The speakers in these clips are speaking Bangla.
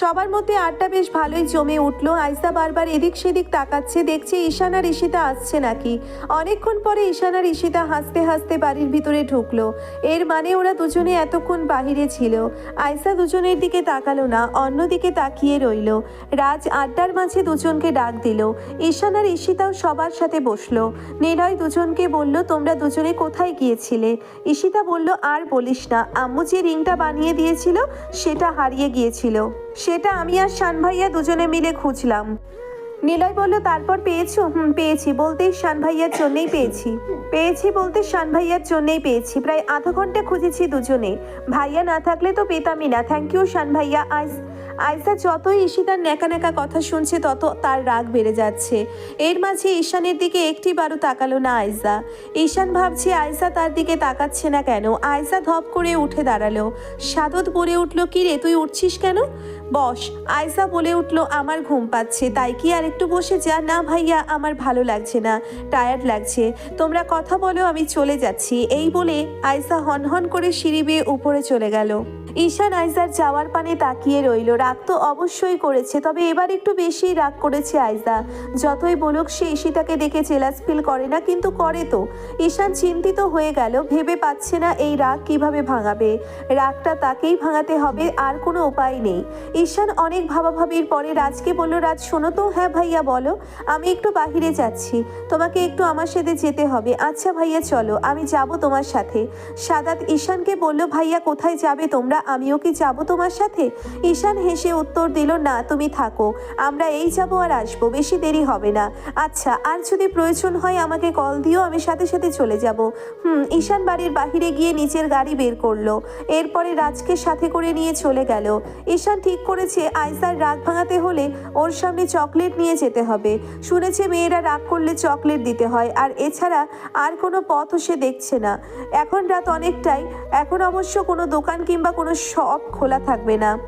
সবার মধ্যে আড্ডা বেশ ভালোই জমে উঠল। আইসা বারবার এদিক সেদিক তাকাচ্ছে, দেখছে ঈশান ঈশিতা আসছে নাকি। অনেকক্ষণ পরে ঈশান আর ঈশিতা হাসতে হাসতে বাড়ির ভিতরে ঢুকলো। এর মানে ওরা দুজনে এতক্ষণ বাহিরে ছিল। আইসা দুজনের দিকে তাকালো না, অন্যদিকে তাকিয়ে রইল। রাজ আড্ডার মাঝে দুজনকে ডাক দিল। ঈশান আর ঈশিতাও সবার সাথে বসল। নিলয় দুজনকে বলল, তোমরা দুজনে কোথায় গিয়েছিলে? ঈশিতা বলল, আর বলিস না, আম্মু যে রিংটা বানিয়ে দিয়েছিল, সেটা হারিয়ে গিয়েছিল। সেটা আমি আর শান ভাইয়া দুজনে মিলে খুঁজলাম। নিলয় বলল, তারপর পেয়েছ? হুম, পেয়েছি। বলতেই শান ভাইয়ার জন্যেই পেয়েছি। পেয়েছি বলতে শান ভাইয়ার জন্যেই পেয়েছি। প্রায় আধা ঘণ্টা খুঁজেছি দুজনে। ভাইয়া না থাকলে তো পেতামই না। থ্যাংক ইউ শান ভাইয়া। আইস আইসা যতই ঈশিতার ন্যাকা ন্যাকা কথা শুনছে, তত তার রাগ বেড়ে যাচ্ছে। এর মাঝে ঈশানের দিকে একটি বারও তাকালো না আইসা। ঈশান ভাবছে আয়সা তার দিকে তাকাচ্ছে না কেন? আয়সা ধপ করে উঠে দাঁড়াল। সাদত বলে উঠল, কি রে, তুই উঠছিস কেন? বস আয়সা বলে উঠল, আমার ঘুম পাচ্ছে, তাই কি আর একটু বসে যা? না ভাইয়া, আমার ভালো লাগছে না, টায়ার্ড লাগছে। তোমরা কথা বলো, আমি চলে যাচ্ছি। এই বলে আয়সা হনহন করে সিঁড়ি বেয়ে উপরে চলে গেল। ঈশান আইজার যাওয়ার পানে তাকিয়ে রইল। রাগ তো অবশ্যই করেছে, তবে এবার একটু বেশি রাগ করেছে আইজা। যতই বলুক, সে ঈশিতাকে দেখে জেলাস ফিল করে না, কিন্তু করে তো। ঈশান চিন্তিত হয়ে গেল, ভেবে পাচ্ছে না এই রাগ কীভাবে ভাঙাবে। রাগটা তাকেই ভাঙাতে হবে, আর কোনো উপায় নেই। ঈশান অনেক ভাবাভাবির পরে রাজকে বলল, রাজ, শোনো তো হ্যাঁ ভাইয়া, বলো। আমি একটু বাহিরে যাচ্ছি। তোমাকে একটু আমার সাথে যেতে হবে। আচ্ছা ভাইয়া, চলো। আমি যাব তোমার সাথে। সাদাত ঈশানকে বলল, ভাইয়া, কোথায় যাবে তোমরা? আমিও কি যাব তোমার সাথে? ঈশান হেসে উত্তর দিল, না, তুমি থাকো। আমরা এই যাব আর আসব, বেশি দেরি হবে না। আচ্ছা আর যদি প্রয়োজন হয় আমাকে কল দিও, আমি সাথে সাথে চলে যাব। হুম, ঈশান বাড়ির বাহিরে গিয়ে নিচের গাড়ি বের করল। এরপরে রাজকে সাথে করে নিয়ে চলে গেল। ঈশান ঠিক করেছে, আইসার রাগ ভাঙাতে হলে ওর সামনে চকলেট নিয়ে যেতে হবে। শুনেছে মেয়েরা রাগ করলে চকলেট দিতে হয়, আর এছাড়া আর কোনো পথও সে দেখছে না। এখন রাত অনেকটাই, এখন অবশ্য কোনো দোকান কিংবা কোনো শপ খোলা থাকবে না।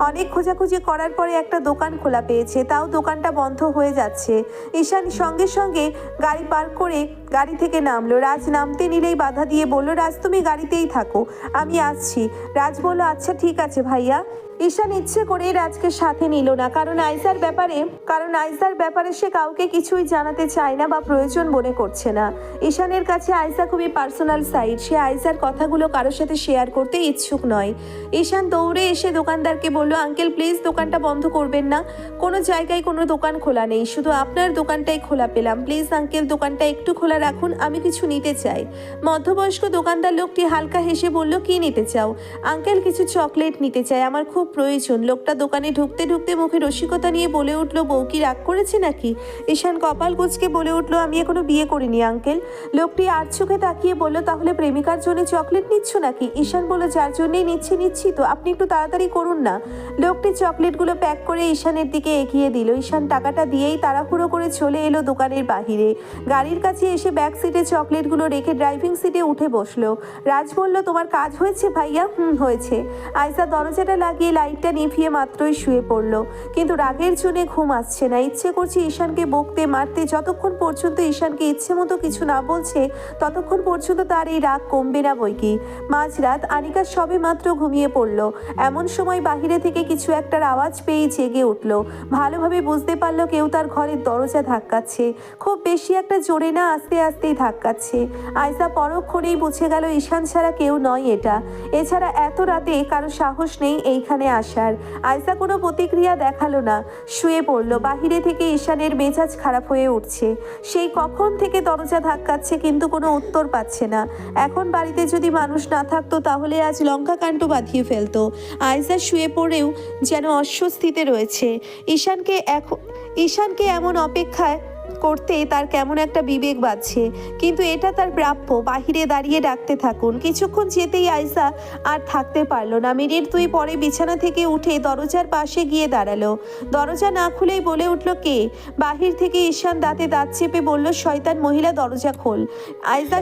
অনেক খোঁজাখুঁজি করার পরে একটা দোকান খোলা পেয়েছে, তাও দোকানটা বন্ধ হয়ে যাচ্ছে। ঈশান সঙ্গে সঙ্গে গাড়ি পার্ক করে গাড়ি থেকে নামলো। রাজ নামতে নিলেই বাধা দিয়ে বলল, রাজ, তুমি গাড়িতেই থাকো, আমি আসছি। রাজ বলল আচ্ছা ঠিক আছে ভাইয়া। ঈশান ইচ্ছে করে রাজকে সাথে নিল না। কারণ আইসার ব্যাপারে, কারণ আইসার ব্যাপারে সে কাউকে কিছুই জানাতে চায় না বা প্রয়োজন মনে করছে না। ঈশানের কাছে আইসা খুবই পার্সোনাল সাইড। সে আইসার কথাগুলো কারোর সাথে শেয়ার করতে ইচ্ছুক নয়। ঈশান দৌড়ে এসে দোকানদারকে বলল, আঙ্কেল, প্লিজ দোকানটা বন্ধ করবেন না। কোনো জায়গায় কোনো দোকান খোলা নেই। শুধু আপনার দোকানটাই খোলা পেলাম। প্লিজ আঙ্কেল, দোকানটা একটু খোলা রাখুন। আমি কিছু নিতে চাই। মধ্যবয়স্ক দোকানদার লোকটি হালকা হেসে বলল, কি নিতে চাও? আঙ্কেল, কিছু চকলেট নিতে চাই। আমার খুব প্রয়োজন। লোকটা দোকানে ঢুকতে ঢুকতে মুখে রসিকতা নিয়ে বলে উঠল, বউ কি রাগ করেছে নাকি? ঈশান কপাল কুচকে বলে উঠল, আমি এখনও বিয়ে করিনি, আঙ্কেল। লোকটি আর চোখে তাকিয়ে বলল, তাহলে প্রেমিকার জন্য চকলেট নিচ্ছ নাকি? ঈশান বলল, যার জন্যই নিচ্ছি নিচ্ছি তো। আপনি একটু তাড়াতাড়ি করুন না। লোকটি চকলেটগুলো প্যাক করে ঈশানের দিকে এগিয়ে দিল। ঈশান টাকাটা দিয়েই তাড়াহুড়ো করে চলে এলো দোকানের বাহিরে। গাড়ির কাছে এসে ব্যাক সিটে চকলেটগুলো রেখে ড্রাইভিং সিটে উঠে বসল। রাজ বলল, তোমার কাজ হয়েছে ভাইয়া? হুম, হয়েছে। আয়সা দরজাটা লাগিয়ে লাইটটা নিভিয়ে মাত্রই শুয়ে পড়ল। কিন্তু রাগের জন্যে ঘুম আসছে না। ইচ্ছে করছে ঈশানকে বকতে মারতে। যতক্ষণ পর্যন্ত ঈশানকে ইচ্ছে মতো কিছু না বলছে, ততক্ষণ পর্যন্ত তার এই রাগ কমবে না বই কি মাঝরাত আনিকা সবে মাত্র ঘুমিয়ে পড়ল। এমন সময় বাহিরে থেকে কিছু একটার আওয়াজ পেয়ে জেগে উঠল। ভালোভাবে বুঝতে পারল কেউ তার ঘরের দরজা ধাক্কাচ্ছে। খুব বেশি একটা জোরে না আস্তে আস্তেই ধাক্কাচ্ছে। আয়সা পরক্ষণেই বুঝে গেল ঈশান ছাড়া কেউ নয় এটা। এছাড়া এত রাতে কারও সাহস নেই এইখানে আসার। আয়সা কোনো প্রতিক্রিয়া দেখাল না। শুয়ে পড়ল। বাহিরে থেকে ঈশানের মেজাজ খারাপ হয়ে উঠছে। সেই কখন থেকে দরজা ধাক্কাচ্ছে কিন্তু কোনো উত্তর পাচ্ছে না। এখন বাড়িতে যদি মানুষ না থাকতো তাহলে আজ লঙ্কা কাণ্ড বাঁধিয়ে ফেলতো। আয়সা শুয়ে পড়েও যেন অস্বস্তিতে রয়েছে। ঈশানকে এখন ঈশানকে এমন অপেক্ষায় করতে তার কেমন একটা বিবেক বাজছে কিন্তু এটা তার প্রাপ্য, বাহিরে দাঁড়িয়ে ডাকতে থাকুন। কিছুক্ষণ যেতেই আইসা আর থাকতে পারল না। মিনিট দুই পরে বিছানা থেকে উঠে দরজার পাশে গিয়ে দাঁড়াল। দরজা না খুলেই বলে উঠল, কে? বাহির থেকে ঈশান দাঁতে দাঁত চেপে বলল, শয়তান, মহিলা, দরজা খোল। আয়সা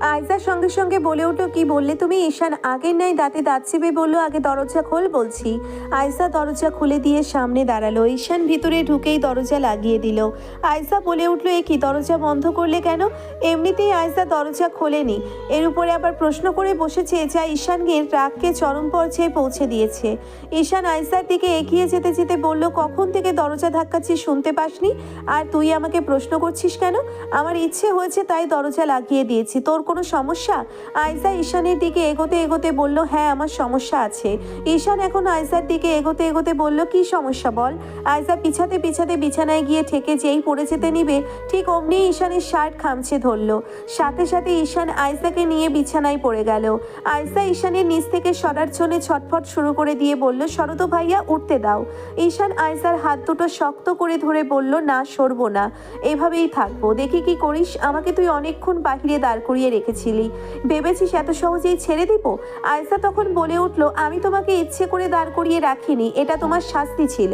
স- সঙ্গে সঙ্গে বলে উঠল, কি বললে তুমি? ঈশান আগের নাই দাঁতে দাঁত চেপে বলল, আগে দরজা খোল, বলছি। আয়সা দরজা খুলে দিয়ে সামনে দাঁড়াল। ঈশান ভিতরে ঢুকেই দরজা লাগিয়ে দিল। আয়সা বলে উঠল, এ কি, দরজা বন্ধ করলে কেন? এমনিতেই আয়সা দরজা খোলেনি। এর উপরে আবার প্রশ্ন করে বসেছে যা ঈশানকে রাগকে চরম পর্যায়ে পৌঁছে দিয়েছে। ঈশান আয়সার দিকে এগিয়ে যেতে যেতে বলল, কখন থেকে দরজা ধাক্কাচ্ছি শুনতে পাসনি? আর তুই আমাকে প্রশ্ন করছিস কেন? আমার ইচ্ছে হয়েছে তাই দরজা লাগিয়ে দিয়েছি। তোর কোনো সমস্যা? আয়সা ঈশানের দিকে এগোতে এগোতে বলল হ্যাঁ আমার সমস্যা আছে। ঈশান এখন আয়সার দিকে এগোতে এগোতে বলল, কি সমস্যা বল? আয়সা পিছাতে পিছাতে বিছানায় গিয়ে ঠেকে যেই পড়ে যেতে নিবে, ঠিক অমনি ঈশানের শার্ট খামছে ধরলো। সাথে সাথে ঈশান আয়সাকে নিয়ে বিছানায় পড়ে গেল। আয়সা ঈশানের নিচ থেকে সরার জন্য ছটফট শুরু করে দিয়ে বলল শরত ভাইয়া, উঠতে দাও। ঈশান আয়সার হাত দুটো শক্ত করে ধরে বলল, না, সরবো না। এভাবেই থাকব। দেখি কি করিস? আমাকে তুই অনেকক্ষণ বাহিরে দাঁড় করিয়ে রেখেছিলি ভেবেছিস এত সহজেই ছেড়ে দিব? আয়সা তখন বলে উঠল, আমি তোমাকে ইচ্ছে করে দাঁড় করিয়ে রাখিনি, এটা তোমার শাস্তি ছিল।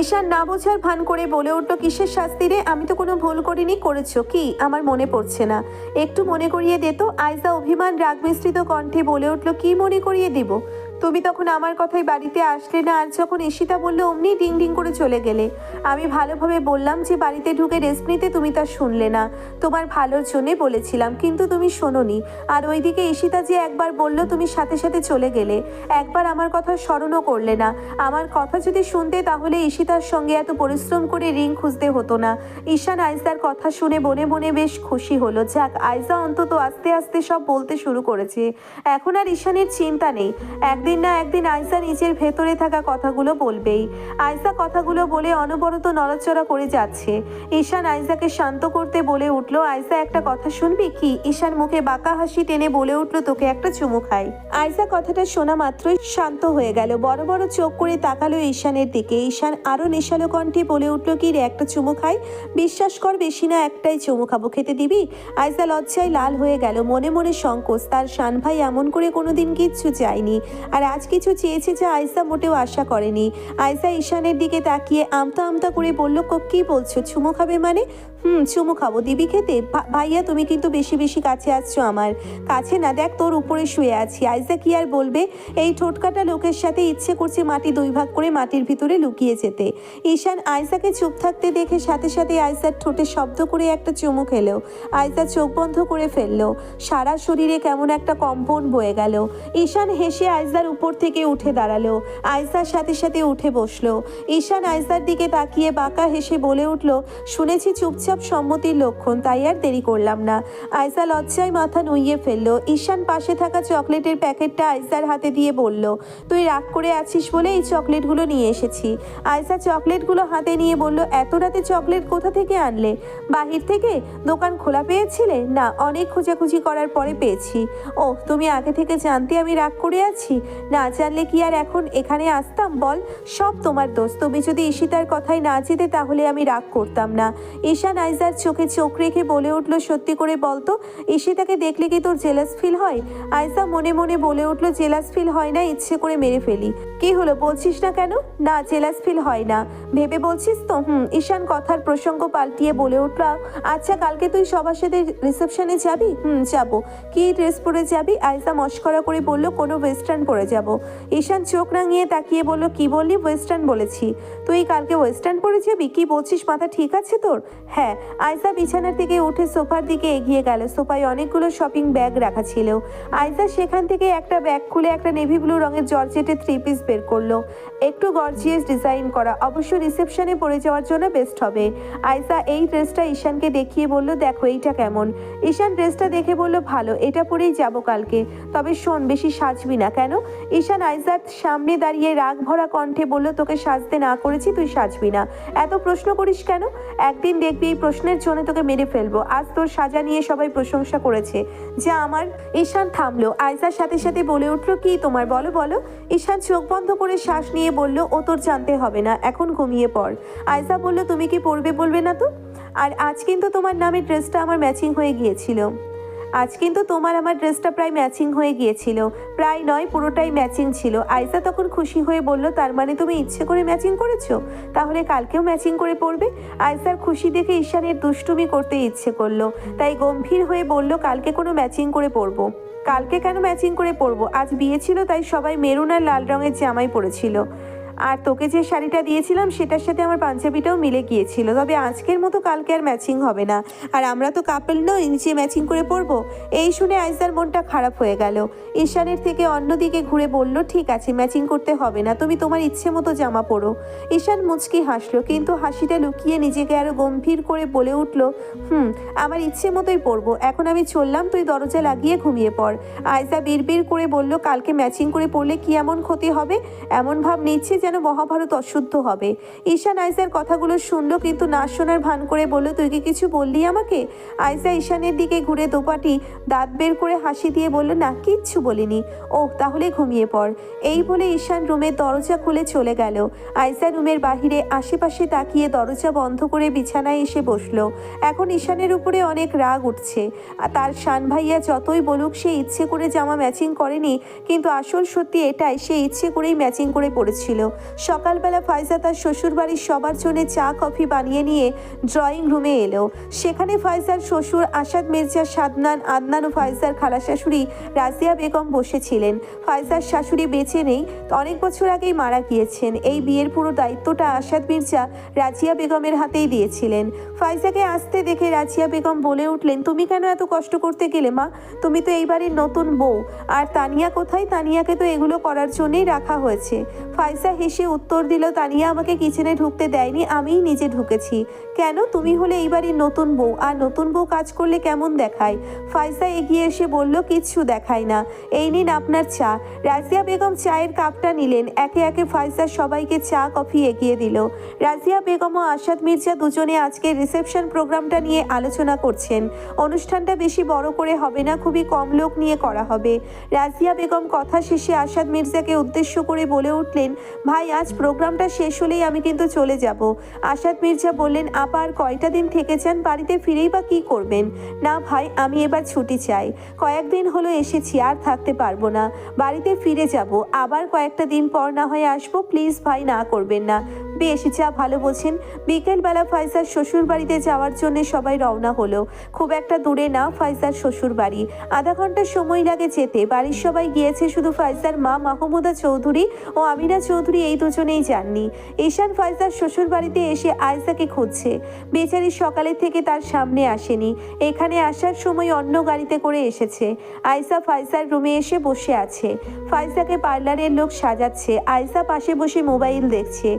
ঈশান না বোঝার ভান করে বলে উঠল, কিসের শাস্তি রে? আমি তো কোনো ভুল করিনি, করেছ কি? আমার মনে পড়ছে না। একটু মনে করিয়ে দে তো। আয়সা অভিমান রাগ মিশ্রিত কণ্ঠে বলে উঠল, কি মনে করিয়ে দিব? তুমি তখন আমার কথাই বাড়িতে আসলে না? আর যখন ঈশিতা বলল, অমনি ডিং ডিং করে চলে গেলে। আমি ভালোভাবে বললাম যে, বাড়িতে ঢুকে রেস্ট নিতে তুমি তা শুনলে না। তোমার ভালোর জন্যে বলেছিলাম, কিন্তু তুমি শোনোনি। আর ওইদিকে ঈশিতা যে একবার বলল, তুমি সাথে সাথে চলে গেলে। একবার আমার কথা স্মরণও করলে না। আমার কথা যদি শুনতে, তাহলে ঈশিতার সঙ্গে এত পরিশ্রম করে রিং খুঁজতে হতো না। ঈশান আইজার কথা শুনে বনে বনে বেশ খুশি হলো। যাক আইজা অন্তত আস্তে আস্তে সব বলতে শুরু করেছে। এখন আর ঈশানের চিন্তা নেই। একদিন না একদিন আয়সা নিজের ভেতরে থাকা কথাগুলো বলবেই। আয়সা কথাগুলো বলে অনবরত নড়াচড়া করে যাচ্ছে। ঈশান আয়সাকে শান্ত করতে বলে উঠল, আয়সা, একটা কথা শুনবি কি? ঈশান মুখে বাঁকা হাসি টেনে বলে উঠল, তোকে একটা চুমু খাই। আয়সা কথাটা শোনা মাত্রই শান্ত হয়ে গেল। বড় বড় চোখ করে তাকালো ঈশানের দিকে। ঈশান আরও নেশালো কণ্ঠে বলে উঠল, কি রে, একটা চুমু খাই? বিশ্বাস কর বেশি না, একটাই চুমু খাব। খেতে দিবি? আয়সা লজ্জায় লাল হয়ে গেল। মনে মনে সংকোচ। তার শান ভাই এমন করে কোনোদিন কিচ্ছু চায়নি। আর আজ কিছু চেয়েছে যা আয়সা মোটেও আশা করেনি। আয়সা ঈশানের দিকে তাকিয়ে আমতা আমতা করে বলল, "ক- বলছো? চুমু খাবে মানে? হুম, চুমু খাব। দিবি খেতে? ভাইয়া, তুমি কিন্তু বেশি বেশি কাছে আসছো আমার। কাছে না, দেখ তোর উপরে শুয়ে আছি। আয়সা কি আর বলবে? এই ঠোঁটকাটা লোকের সাথে ইচ্ছে করছে মাটি দুই ভাগ করে মাটির ভিতরে লুকিয়ে যেতে। ঈশান আয়সাকে চুপ থাকতে দেখে সাথে সাথে আয়সার ঠোঁটে শব্দ করে একটা চুমু খেলো। আয়সা চোখ বন্ধ করে ফেলল। সারা শরীরে কেমন একটা কম্পন বয়ে গেল। ঈশান হেসে আয়সার উপর থেকে উঠে দাঁড়াল। আয়সার সাথে সাথে উঠে বসল। ঈশান আয়সার দিকে তাকিয়ে বাঁকা হেসে বলে উঠল, শুনেছি চুপচাপ সম্মতির লক্ষণ, তাই আর দেরি করলাম না। আয়সা লজ্জায় মাথা নুইয়ে ফেলল। ঈশান পাশে থাকা চকলেটের প্যাকেটটা আয়সার হাতে দিয়ে বলল, তুই রাগ করে আছিস বলে এই চকলেটগুলো নিয়ে এসেছি। আয়সা চকলেটগুলো হাতে নিয়ে বলল, এত রাতে চকলেট কোথা থেকে আনলে? বাহির থেকে? দোকান খোলা পেয়েছিলে? না, অনেক খোঁজাখুঁজি করার পরে পেয়েছি। ও তুমি আগে থেকে জানতে আমি রাগ করে আছি? না জানলে কি আর এখন এখানে আসতাম? বল, সব তোমার দোষ। তুমি যদি ঈশিতার কথায় না যেতে তাহলে আমি রাগ করতাম না। ঈশান আইজার চোখে চোখ রেখে বলে উঠল, সত্যি করে বলতো ঈশিতাকে দেখলে কি তোর জেলাস ফিল হয়? আয়সা মনে মনে বলে উঠল, জেলাস ফিল হয় না, ইচ্ছে করে মেরে ফেলি। কি হলো, বলছিস না কেন? না, জেলাস ফিল হয় না। ভেবে বলছিস তো? হুম, ঈশান কথার প্রসঙ্গ পাল্টিয়ে বলে উঠল আচ্ছা কালকে তুই সবার সাথে রিসেপশনে যাবি? হুম, যাব। কি ড্রেস পরে যাবি? আয়সা মস্করা করে বলল, কোনো ওয়েস্টার্ন পরে যাব। ঈশান চোখ রাঙিয়ে তাকিয়ে বলল, কি বললি? ওয়েস্টার্ন বলেছি। তুই কালকে ওয়েস্টার্ন পরে যাবি কি বলছিস? মাথা ঠিক আছে তোর? হ্যাঁ আয়সা বিছানার থেকে উঠে সোফার দিকে এগিয়ে গেল। সোফায় অনেকগুলো শপিং ব্যাগ রাখা ছিল। আয়সা সেখান থেকে একটা ব্যাগ খুলে একটা নেভি ব্লু রঙের জর্জেটের থ্রি পিস বের করল। একটু গর্জিয়াস ডিজাইন করা। অবশ্য রিসেপশনে পরে যাওয়ার জন্য বেস্ট হবে। আয়সা এই ড্রেসটা ঈশানকে দেখিয়ে বলল, দেখো, এইটা কেমন? ঈশান ড্রেসটা দেখে বলল, ভালো, এটা পরেই যাব কালকে। তবে শোন, বেশি সাজবি না, কেন? ঈশান আইজার সামনে দাঁড়িয়ে রাগ ভরা কণ্ঠে বলল, তোকে সাজতে না করেছি তুই সাজবি না। এত প্রশ্ন করিস কেন? একদিন দেখবি এই প্রশ্নের জন্য তোকে মেরে ফেলব। আজ তোর সাজা নিয়ে সবাই প্রশংসা করেছে। যা আমার। ঈশান থামলো। আইজার সাথে সাথে বলে উঠল, কি তোমার? বলো বলো। ঈশান চোখ বন্ধ করে শ্বাস নিয়ে বলল, ও তোর জানতে হবে না, এখন ঘুমিয়ে পড়। আয়সা বলল, তুমি কি পড়বে বলবে না তো? আর আজ কিন্তু তোমার নামে ড্রেসটা আমার ম্যাচিং হয়ে গিয়েছিল। আজ কিন্তু তোমার আমার ড্রেসটা প্রায় ম্যাচিং হয়ে গিয়েছিল। প্রায় নয়, পুরোটাই ম্যাচিং ছিল। আইসা তখন খুশি হয়ে বলল, তার মানে তুমি ইচ্ছে করে ম্যাচিং করেছ? তাহলে কালকেও ম্যাচিং করে পড়বে? আইসার খুশি দেখে ঈশানের দুষ্টুমি করতে ইচ্ছে করল। তাই গম্ভীর হয়ে বলল, কালকে কোনো ম্যাচিং করে পরবো কালকে কেন ম্যাচিং করে পরবো আজ বিয়ে ছিল, তাই সবাই মেরুন আর লাল রঙের জামাই পরেছিল। আর তোকে যে শাড়িটা দিয়েছিলাম, সেটার সাথে আমার পাঞ্জাবিটাও মিলে গিয়েছিল। তবে আজকের মতো কালকে আর ম্যাচিং হবে না। আর আমরা তো কাপল নই নিচে ম্যাচিং করে পরবো। এই শুনে আইসার মনটা খারাপ হয়ে গেল। ঈশানের থেকে অন্যদিকে ঘুরে বলল, ঠিক আছে ম্যাচিং করতে হবে না। তুমি তোমার ইচ্ছে মতো জামা পরো। ঈশান মুচকি হাসলো, কিন্তু হাসিটা লুকিয়ে নিজেকে আরও গম্ভীর করে বলে উঠল, হুম, আমার ইচ্ছে মতোই পরবো। এখন আমি চললাম, তুই দরজা লাগিয়ে ঘুমিয়ে পড়। আয়সা বিড়বিড় করে বলল, কালকে ম্যাচিং করে পড়লে কি এমন ক্ষতি হবে? এমন ভাব নিচ্ছে যেন মহাভারত অশুদ্ধ হবে। ঈশান আইসার কথাগুলো শুনলো কিন্তু না শোনার ভান করে বলল, তুই কি কিছু বললি আমাকে? আয়সা ঈশানের দিকে ঘুরে দোপাটি দাঁত বের করে হাসি দিয়ে বলল, না, কিচ্ছু বলিনি। ওহ, তাহলে ঘুমিয়ে পড়। এই বলে ঈশান রুমের দরজা খুলে চলে গেল। আয়সা রুমের বাহিরে আশেপাশে তাকিয়ে দরজা বন্ধ করে বিছানায় এসে বসল। এখন ঈশানের উপরে অনেক রাগ উঠছে। তার শান ভাইয়া যতই বলুক, সে ইচ্ছে করে জামা ম্যাচিং করেনি, কিন্তু আসল সত্যি এটাই, সে ইচ্ছে করেই ম্যাচিং করে পড়েছিল। সকালবেলা ফাইজা তার শ্বশুরবাড়ির সবার জন্য চা, কফি বানিয়ে নিয়ে ড্রয়িং রুমে এলো। সেখানে ফাইজার শ্বশুর আসাদ মির্জা, সাদনান, আদনান ও ফাইজার খালা শাশুড়ি রাজিয়া বেগম বসেছিলেন। ফাইজার শাশুড়ি বেঁচে নেই, অনেক বছর আগেই মারা গিয়েছেন। এই বিয়ের পুরো দায়িত্বটা আসাদ মির্জা রাজিয়া বেগমের হাতেই দিয়েছিলেন। ফাইজাকে আসতে দেখে রাজিয়া বেগম বলে উঠলেন, তুমি কেন এত কষ্ট করতে গেলে মা? তুমি তো এই বাড়ির নতুন বউ। আর তানিয়া কোথায়? তানিয়াকে তো এগুলো করার জন্যই রাখা হয়েছে। ফাইজা হেসে উত্তর দিল তানিয়া আমাকে কিচেনে ঢুকতে দেয়নি, আমিই নিজে ঢুকেছি। কেন? তুমি হলে এই বাড়ির নতুন বউ, আর নতুন বউ কাজ করলে কেমন দেখায়? ফাইজা এগিয়ে এসে বলল, কিচ্ছু দেখায় না। এই নিন আপনার চা। রাজিয়া বেগম চায়ের কাপটা নিলেন। একে একে ফাইজা সবাইকে চা, কফি এগিয়ে দিল। রাজিয়া বেগম ও আসাদ মির্জা দুজনে আজকে রিসেপশন প্রোগ্রামটা নিয়ে আলোচনা করছেন। অনুষ্ঠানটা বেশি বড় করে হবে না, খুবই কম লোক নিয়ে করা হবে। রাজিয়া বেগম কথা শেষে আসাদ মির্জাকে উদ্দেশ্য করে বলে উঠলেন ভাই, আজ প্রোগ্রামটা শেষ হলেই আমি কিন্তু চলে যাব। আসাদ মির্জা বললেন, আপা আর কয়টা দিন থেকে যান বাড়িতে ফিরেই বা কী করবেন? না ভাই, আমি এবার ছুটি চাই। কয়েকদিন হলো এসেছি, আর থাকতে পারব না। বাড়িতে ফিরে যাব। আবার কয়েকটা দিন পর না হয়ে আসব। প্লিজ ভাই, না করবেন না। বেশ যা ভালো বোঝেন বিকেলবেলা ফাইজার শ্বশুর বাড়িতে যাওয়ার জন্য সবাই রওনা হলো। খুব একটা দূরে না ফাইজার শ্বশুর বাড়ি আধা ঘণ্টা সময় লাগে যেতে। বাড়ির সবাই গিয়েছে শুধু ফাইজার মা মাহমুদা চৌধুরী ও আমিনা চৌধুরী এই দুজনেই যাননি। ঈশান ফাইজার শ্বশুর বাড়িতে এসে আয়সাকে খুঁজছে। বেচারি সকালে থেকে তার সামনে আসেনি। এখানে আসার সময় অন্য গাড়িতে করে এসেছে। আয়সা ফাইজার রুমে এসে বসে আছে। ফাইজাকে পার্লারের লোক সাজাচ্ছে। আয়সা পাশে বসে মোবাইল দেখছে।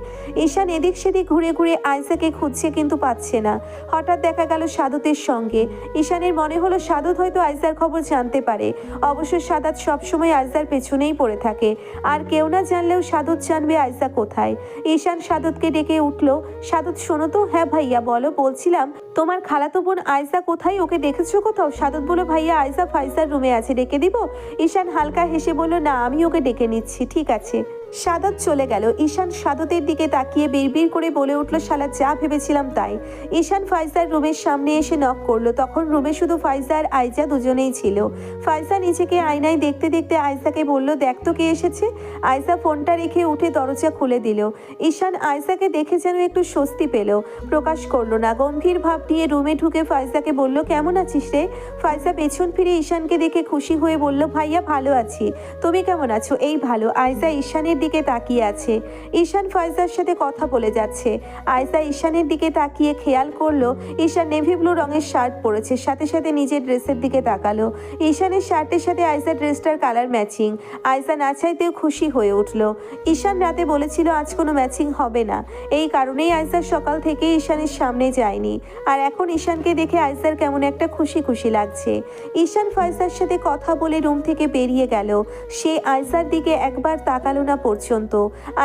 ঈশান এদিক সেদিক ঘুরে ঘুরে আয়সাকে খুঁজছে কিন্তু পাচ্ছে না। হঠাৎ দেখা গেল সাদতের সঙ্গে। ঈশানের মনে হলো সাদত হয়তো আয়সার খবর জানতে পারে। অবশ্য সাদাত সবসময় আয়সার পেছনেই পড়ে থাকে। আর কেউ না জানলেও সাদত জানবে আয়সা কোথায়। ঈশান সাদতকে ডেকে উঠল, সাদত, শোনো তো। হ্যাঁ ভাইয়া, বলো। বলছিলাম, তোমার খালাতো বোন আয়সা কোথায়? ওকে দেখেছ কোথাও? সাদত বলো ভাইয়া আয়সা ফাইসার রুমে আছে, ডেকে দিব? ঈশান হালকা হেসে বলল, না, আমি ওকে ডেকে নিচ্ছি, ঠিক আছে। সাদত চলে গেল। ঈশান সাদতের দিকে তাকিয়ে বিড়বিড় করে বলে উঠল, শালা, যা ভেবেছিলাম তাই। ঈশান ফাইজার রুমের সামনে এসে নক করল। তখন রুমে শুধু ফাইজা আইজা দুজনেই ছিল। ফাইজা নিজেকে আয়নায় দেখতে দেখতে আয়সাকে বলল, দেখ তো কে এসেছে। আয়সা ফোনটা রেখে উঠে দরজা খুলে দিল। ঈশান আয়সাকে দেখে যেন একটু স্বস্তি পেল। প্রকাশ করল না। গম্ভীর ভাব নিয়ে রুমে ঢুকে ফাইজাকে বলল, কেমন আছিস রে? ফাইজা পেছন ফিরে ঈশানকে দেখে খুশি হয়ে বলল, ভাইয়া, ভালো আছি। তুমি কেমন আছো? এই ভালো। আয়সা ঈশানের দিকে তাকিয়ে আছে। ঈশান ফাইজার সাথে কথা বলে যাচ্ছে। আয়সা ঈশানের দিকে তাকিয়ে খেয়াল করল, ঈশান নেভি ব্লু রঙের শার্ট পরেছে, সাথে সাথে নিজের ড্রেসের দিকে তাকালো। ঈশানের শার্টের সাথে আয়সার ড্রেসটার কালার ম্যাচিং। আয়সা না চাইতেও খুশি হয়ে উঠল। ঈশান রাতে বলেছিল, আজ কোনো ম্যাচিং হবে না। এই কারণেই আয়সা সকাল থেকে ঈশানের সামনে যায়নি। আর এখন ঈশানকে দেখে আয়সার কেমন একটা খুশি খুশি লাগছে। ঈশান ফাইজার সাথে কথা বলে রুম থেকে বেরিয়ে গেল। সে আয়সার দিকে একবার তাকালো না পর্যন্ত।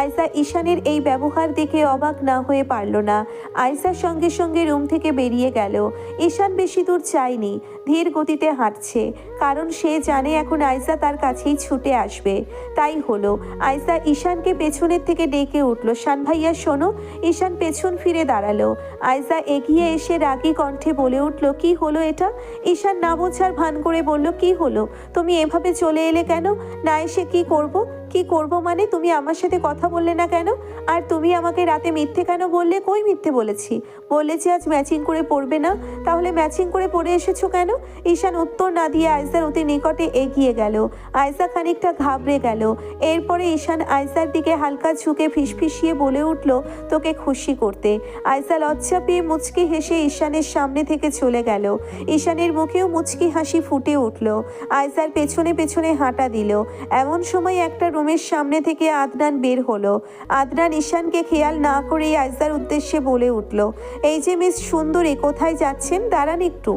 আয়সা ঈশানের এই ব্যবহার দেখে অবাক না হয়ে পারল না। আয়সার সঙ্গে সঙ্গে রুম থেকে বেরিয়ে গেল। ঈশান বেশি দূর চায়নি ধীর গতিতে হাঁটছে, কারণ সে জানে এখন আয়সা তার কাছেই ছুটে আসবে। তাই হলো আয়সা ঈশানকে পেছনের থেকে ডেকে উঠল। শান ভাইয়া, শোনো, ঈশান পেছন ফিরে দাঁড়াল। আয়সা এগিয়ে এসে রাগী কণ্ঠে বলে উঠল, কি হলো এটা? ঈশান না বোঝার ভান করে বলল, কি হলো? তুমি এভাবে চলে এলে কেন? না এসে কি করব? কি করব মানে? তুমি আমার সাথে কথা বললে না কেন? আর তুমি আমাকে রাতে মিথ্যে কেন বললে? কই মিথ্যে বলেছি? বললে যে আজ ম্যাচিং করে পড়বে না? তাহলে ম্যাচিং করে পড়ে এসেছ কেন? ঈশান উত্তর না দিয়ে আয়সার অতি নিকটে এগিয়ে গেল। আয়সা খানিকটা ঘাবড়ে গেল। এরপরে ঈশান আয়সার দিকে হালকা ঝুঁকে ফিসফিসিয়ে বলে উঠল, তোকে খুশি করতে। আয়সা লজ্জা পেয়ে মুচকি হেসে ঈশানের সামনে থেকে চলে গেল। ঈশানের মুখেও মুচকি হাসি ফুটে উঠল। আয়সার পেছনে পেছনে হাঁটা দিল। এমন সময় একটা রুমের সামনে থেকে আদনান বের হলো। আদনান ঈশানকে খেয়াল না করেই আয়সার উদ্দেশ্যে বলে উঠল, এই যে মিস সুন্দরী, কোথায় যাচ্ছেন? দাঁড়ান একটু।